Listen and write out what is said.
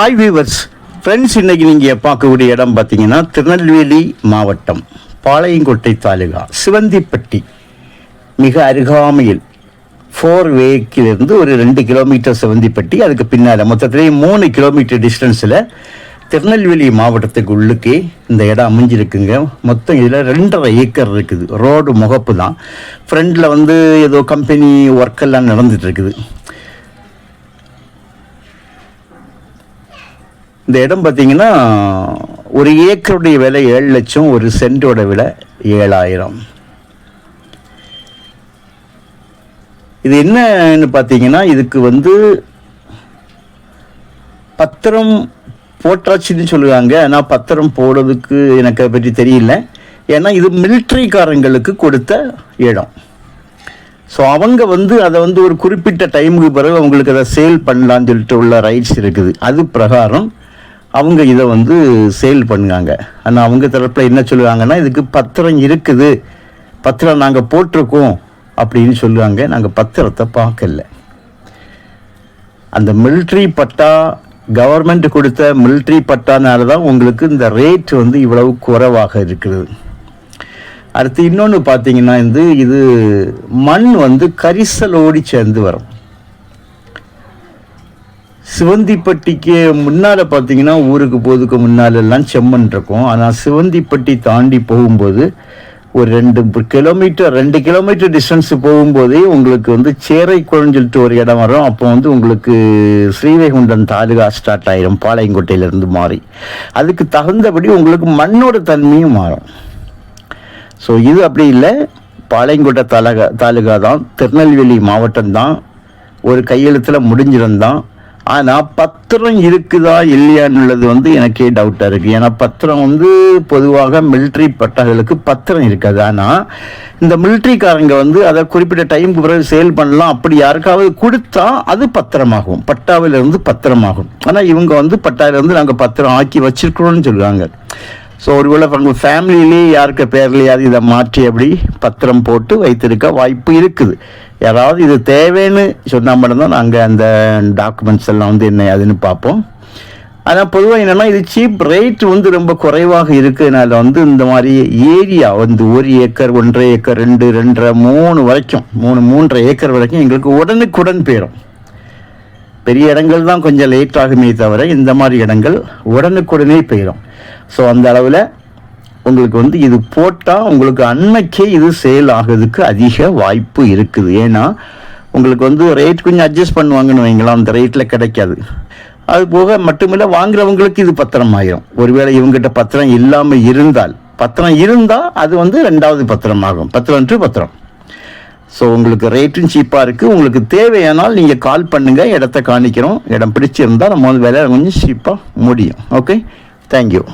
Hi viewers friends இன்னைக்கு நீங்கள் பார்க்கக்கூடிய இடம் பார்த்தீங்கன்னா திருநெல்வேலி மாவட்டம் பாளையங்கோட்டை தாலுகா சிவந்திப்பட்டி. மிக அருகாமையில் ஃபோர் வேக்கிலிருந்து ஒரு ரெண்டு கிலோமீட்டர் சிவந்திப்பட்டி. அதுக்கு பின்னால் மொத்தத்திலேயே மூணு கிலோமீட்டர் டிஸ்டன்ஸில் திருநெல்வேலி மாவட்டத்துக்கு உள்ளுக்கே இந்த இடம் அமைஞ்சிருக்குங்க. மொத்தம் இதில் ரெண்டரை ஏக்கர் இருக்குது. ரோடு முகப்பு தான். ஃப்ரண்டில் வந்து ஏதோ கம்பெனி ஒர்க்கெல்லாம் நடந்துகிட்ருக்குது இந்த இடம் பார்த்தீங்கன்னா ஒரு ஏக்கருடைய விலை ஏழு லட்சம் ஒரு சென்டோட விலை ஏழாயிரம். இது என்னன்னு பார்த்தீங்கன்னா இதுக்கு வந்து பத்திரம் போட்டாச்சுன்னு சொல்லுவாங்க ஆனால் பத்திரம் போடுறதுக்கு எனக்கு அதை பற்றி தெரியல. ஏன்னா இது மிலிட்ரிக்காரங்களுக்கு கொடுத்த இடம். ஸோ அவங்க வந்து அதை வந்து ஒரு குறிப்பிட்ட டைமுக்கு பிறகு அவங்களுக்கு அதை சேல் பண்ணலான்னு சொல்லிட்டு உள்ள ரைட்ஸ் இருக்குது. அது பிரகாரம் அவங்க இதை வந்து சேல் பண்ணுவாங்க ஆனால் அவங்க தரப்பில் என்ன சொல்லுவாங்கன்னா இதுக்கு பத்திரம் இருக்குது. பத்திரம் நாங்கள் போட்டிருக்கோம் அப்படின்னு சொல்லுவாங்க. நாங்கள் பத்திரத்தை பார்க்கல. அந்த மிலிட்ரி பட்டா கவர்மெண்ட் கொடுத்த மிலிட்ரி பட்டானால தான் உங்களுக்கு இந்த ரேட் வந்து இவ்வளவு குறைவாக இருக்கிறது. அடுத்து இன்னொன்று பார்த்தீங்கன்னா வந்து இது மண் வந்து கரிசலோடி சேர்ந்து வரும். சிவந்திப்பட்டிக்கு முன்னால் பார்த்தீங்கன்னா ஊருக்கு போகிறதுக்கு முன்னாலெல்லாம் செம்மண் இருக்கும். ஆனால் சிவந்திப்பட்டி தாண்டி போகும்போது ஒரு ரெண்டு கிலோமீட்டர் ரெண்டு கிலோமீட்டர் டிஸ்டன்ஸ் போகும்போதே உங்களுக்கு வந்து சேரைக்குளம்னு சொல்லிட்டு ஒரு இடம் வரும். அப்போ வந்து உங்களுக்கு ஸ்ரீவைகுண்டம் தாலுகா ஸ்டார்ட் ஆயிரும் பாளையங்கோட்டையிலேருந்து மாறி. அதுக்கு தகுந்தபடி உங்களுக்கு மண்ணோட தன்மையும் மாறும். ஸோ இது அப்படி இல்லை. பாளையங்கோட்டை தாலுகா தாலுகா தான் திருநெல்வேலி மாவட்டம் தான். ஒரு கையெழுத்தில் முடிஞ்சிருந்தான். ஆனால் பத்திரம் இருக்குதா இல்லையான்னுள்ளது வந்து எனக்கே டவுட்டாக இருக்குது ஏன்னா பத்திரம் வந்து பொதுவாக மிலிட்ரி பட்டாக்களுக்கு பத்திரம் இருக்காது. ஆனால் இந்த மிலிட்ரிக்காரங்க வந்து அதை குறிப்பிட்ட டைமுக்கு பிறகு சேல் பண்ணலாம். அப்படி யாருக்காவது கொடுத்தா அது பத்திரமாகும். பட்டாவிலிருந்து பத்திரமாகும். ஆனால் இவங்க வந்து பட்டாவிலிருந்து நாங்கள் பத்திரம் ஆக்கி வச்சுருக்கிறோன்னு சொல்லுவாங்க. ஸோ ஒருவேளை உங்கள் ஃபேமிலியிலே யாருக்கு பேர்லையாவது இதை மாற்றி அப்படி பத்திரம் போட்டு வைத்திருக்க வாய்ப்பு இருக்குது. யாராவது இது தேவைன்னு சொன்னால் மட்டும்தான் நாங்கள் அந்த டாக்குமெண்ட்ஸ் எல்லாம் வந்து என்ன அதுன்னு பார்ப்போம். ஆனால் பொதுவாக என்னென்னா இது சீப் ரேட் வந்து ரொம்ப குறைவாக இருக்கிறதுனால வந்து இந்த மாதிரி ஏரியா வந்து ஒரு ஏக்கர் ஒன்றரை ஏக்கர் ரெண்டு ரெண்டரை மூணு வரைக்கும் மூணு மூன்றரை ஏக்கர் வரைக்கும் எங்களுக்கு உடனுக்குடன் போயிடும். பெரிய இடங்கள் தான் கொஞ்சம் லேட் ஆகுமே தவிர இந்த மாதிரி இடங்கள் உடனுக்குடனே போயிடும். ஸோ அந்த அளவில் உங்களுக்கு வந்து இது போட்டால் உங்களுக்கு அன்னைக்கே இது சேல் ஆகிறதுக்கு அதிக வாய்ப்பு இருக்குது. ஏன்னா உங்களுக்கு வந்து ரேட் கொஞ்சம் அட்ஜஸ்ட் பண்ணுவாங்கன்னு வைங்களா அந்த ரேட்டில் கிடைக்காது. அது போக மட்டுமில்லை வாங்குறவங்களுக்கு இது பத்திரம் ஆயிரும் ஒருவேளை இவங்ககிட்ட பத்திரம் இல்லாமல் இருந்தால். பத்திரம் இருந்தால் அது வந்து ரெண்டாவது பத்திரம் ஆகும் பத்திரம். டு பத்திரம் ஸோ உங்களுக்கு ரேட்டும் சீப்பாக இருக்குது உங்களுக்கு தேவையானால் நீங்கள் கால் பண்ணுங்கள் இடத்த காணிக்கிறோம். இடம் பிடிச்சிருந்தால் நம்ம வந்து விலை கொஞ்சம் சீப்பாக முடியும். Okay Thank you.